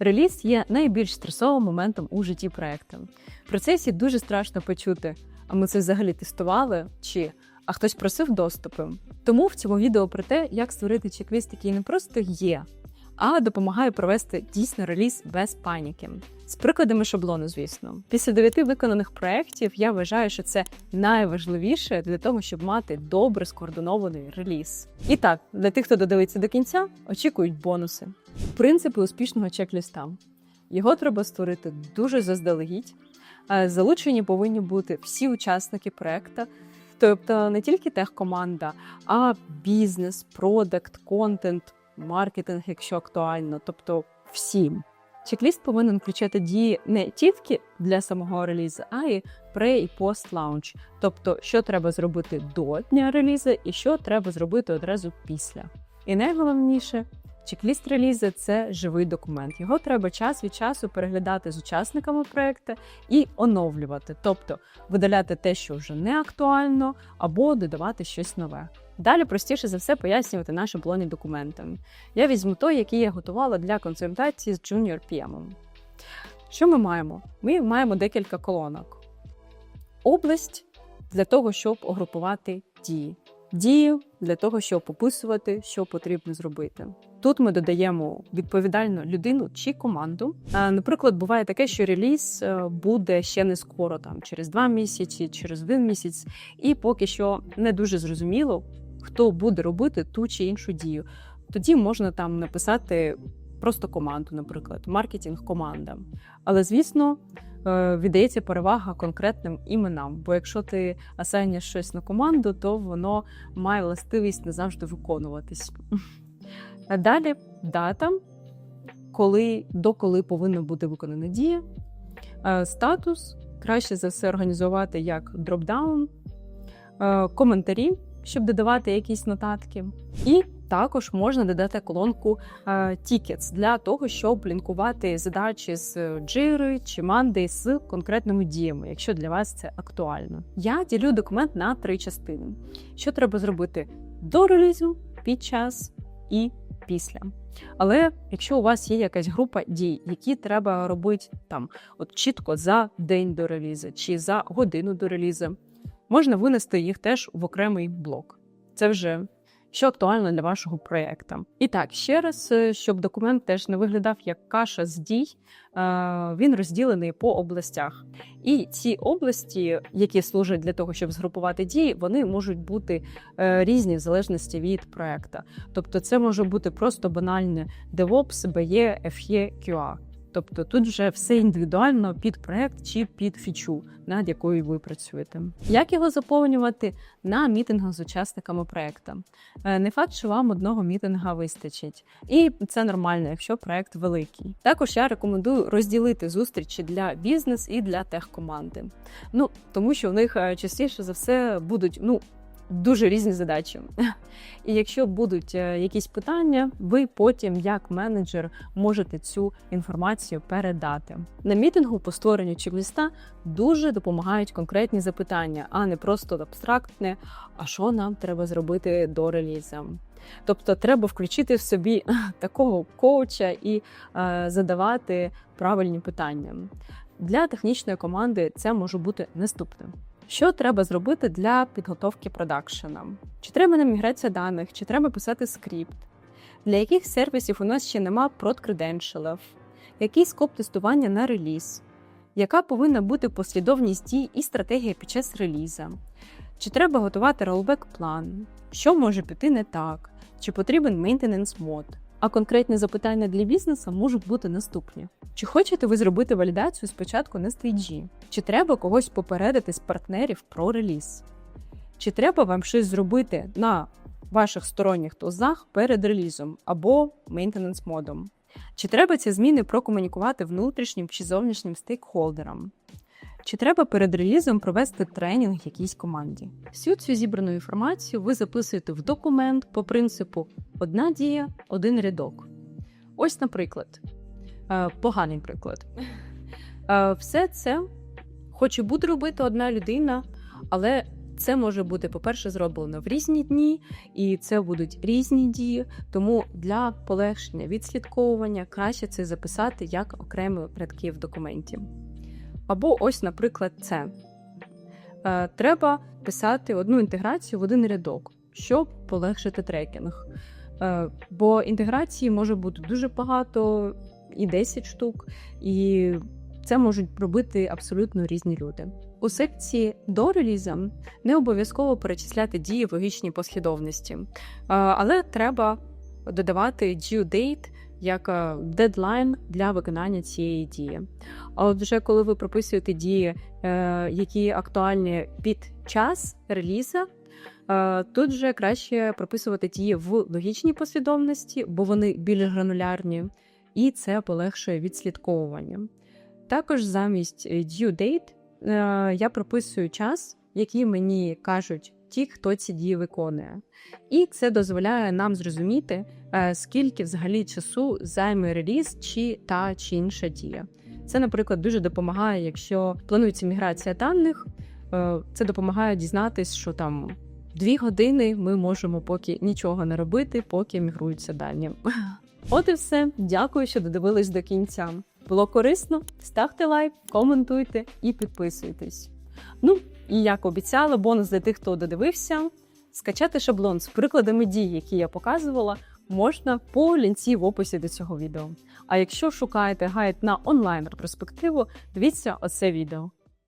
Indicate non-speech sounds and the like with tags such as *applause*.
Реліз є найбільш стресовим моментом у житті проекту. В процесі дуже страшно почути, а ми це взагалі тестували, чи а хтось просив доступи. Тому в цьому відео про те, як створити чек-ліст, який не просто є, а допомагає провести дійсно реліз без паніки. З прикладами шаблону, звісно. Після дев'яти виконаних проєктів я вважаю, що це найважливіше для того, щоб мати добре скоординований реліз. І так, для тих, хто додивиться до кінця, очікують бонуси. Принципи успішного чек-ліста. Його треба створити дуже заздалегідь. Е, Залучені повинні бути всі учасники проекту, тобто не тільки техкоманда, а бізнес, продакт, контент, маркетинг, якщо актуально, тобто всім. Чек-ліст повинен включати дії не тільки для самого релізу, а й пре і пост лаунч. Тобто, що треба зробити до дня релізу і що треба зробити одразу після. І найголовніше, чек-ліст релізу це живий документ. Його треба час від часу переглядати з учасниками проекту і оновлювати, тобто видаляти те, що вже не актуально, або додавати щось нове. Далі простіше за все пояснювати наші шаблонні документи. Я візьму той, який я готувала для консультації з Junior PM. Що ми маємо? Ми маємо декілька колонок. Область для того, щоб огрупувати дії. Дію для того, щоб описувати, що потрібно зробити. Тут ми додаємо відповідальну людину чи команду. Наприклад, буває таке, що реліз е, буде ще не скоро, там через два місяці, через один місяць, і поки що не дуже зрозуміло, хто буде робити ту чи іншу дію. Тоді можна там написати просто команду, наприклад, маркетинг-команда. Але звісно. е, Віддається перевага конкретним іменам, бо якщо ти асайниш щось на команду, то воно має властивість не завжди виконуватись. *laughs* Далі дата, коли доколи повинна бути виконана дія. Е, Статус краще за все організувати як дропдаун, е, коментарі, щоб додавати якісь нотатки. І також можна додати колонку е, Tickets для того, щоб лінкувати задачі з Jira чи Monday з конкретними діями, якщо для вас це актуально. Я ділю документ на три частини. Що треба зробити до релізу, під час і після. Але якщо у вас є якась група дій, які треба робити там, от чітко за день до релізу чи за годину до релізу, можна винести їх теж в окремий блок. Це вже що актуально для вашого проєкту. І так, ще раз, е, щоб документ теж не виглядав як каша з дій, е, він розділений по областях. І ці області, які служать для того, щоб згрупувати дії, вони можуть бути е, різні в залежності від проекту. Тобто, це може бути просто банальне DevOps, BE, FE, QA. Тобто тут вже все індивідуально під проект чи під фічу, над якою ви працюєте. Як його заповнювати на мітингах з учасниками проекту? Е, Не факт, що вам одного мітинга вистачить, і це нормально, якщо проект великий. Також я рекомендую розділити зустрічі для бізнес і для техкоманди. Ну тому що в них е, частіше за все будуть ну. Дуже різні задачі. *laughs* І якщо будуть е, якісь питання, ви потім, як менеджер, можете цю інформацію передати. На мітингу по створенню чек-ліста дуже допомагають конкретні запитання, а не просто абстрактне, а що нам треба зробити до релізу. Тобто треба включити в собі *laughs* такого коуча і е, задавати правильні питання. Для технічної команди це може бути наступним. Що треба зробити для підготовки продакшена? Чи треба нам міграція даних, чи треба писати скрипт? Для яких сервісів у нас ще нема продкреденшалів? Який скоп тестування на реліз? Яка повинна бути послідовність дій і стратегія під час реліза? Чи треба готувати ролбек план? Що може піти не так? Чи потрібен maintenance мод? А конкретні запитання для бізнесу можуть бути наступні: чи хочете ви зробити валідацію спочатку на стейджі? Чи треба когось попередити з партнерів про реліз? Чи треба вам щось зробити на ваших сторонніх тузах перед релізом або maintenance модом? Чи треба ці зміни прокомунікувати внутрішнім чи зовнішнім стейкхолдерам? Чи треба перед релізом провести тренінг якійсь команді? Всю цю зібрану інформацію ви записуєте в документ по принципу одна дія, один рядок. Ось, наприклад, е, поганий приклад. Е, Все це хоче буде робити одна людина, але Це може бути, по-перше, зроблено в різні дні, і це будуть різні дії. Тому для полегшення відслідковування краще це записати як окремі рядки в документі. Або ось, наприклад, це. Е, Треба писати одну інтеграцію в один рядок, щоб полегшити трекінг. Е, Бо інтеграції може бути дуже багато, і 10 штук, і це можуть робити абсолютно різні люди. У секції до реліза не обов'язково перечисляти дії в логічній послідовності, Е, але треба додавати due date як е, дедлайн для виконання цієї дії. А от вже коли ви прописуєте дії, е, які актуальні під час реліза, е, тут вже краще прописувати дії в логічній послідовності, бо вони більш гранулярні, і це полегшує відслідковування. Також замість due date я прописую час, який мені кажуть ті, хто ці дії виконує. І це дозволяє нам зрозуміти, е, скільки взагалі часу займе реліз чи та чи інша дія. Це, наприклад, дуже допомагає, якщо планується міграція даних. е, Це допомагає дізнатись, що там дві години ми можемо поки нічого не робити, поки мігруються дані. *laughs* От і все. Дякую, що додивились до кінця. Було корисно? Ставте лайк, коментуйте і підписуйтесь. Ну і як обіцяла, бонус для тих, хто додивився. Скачати шаблон з прикладами дій, які я показувала, можна по лінці в описі до цього відео. А якщо шукаєте гайд на онлайн ретроспективу, дивіться оце відео.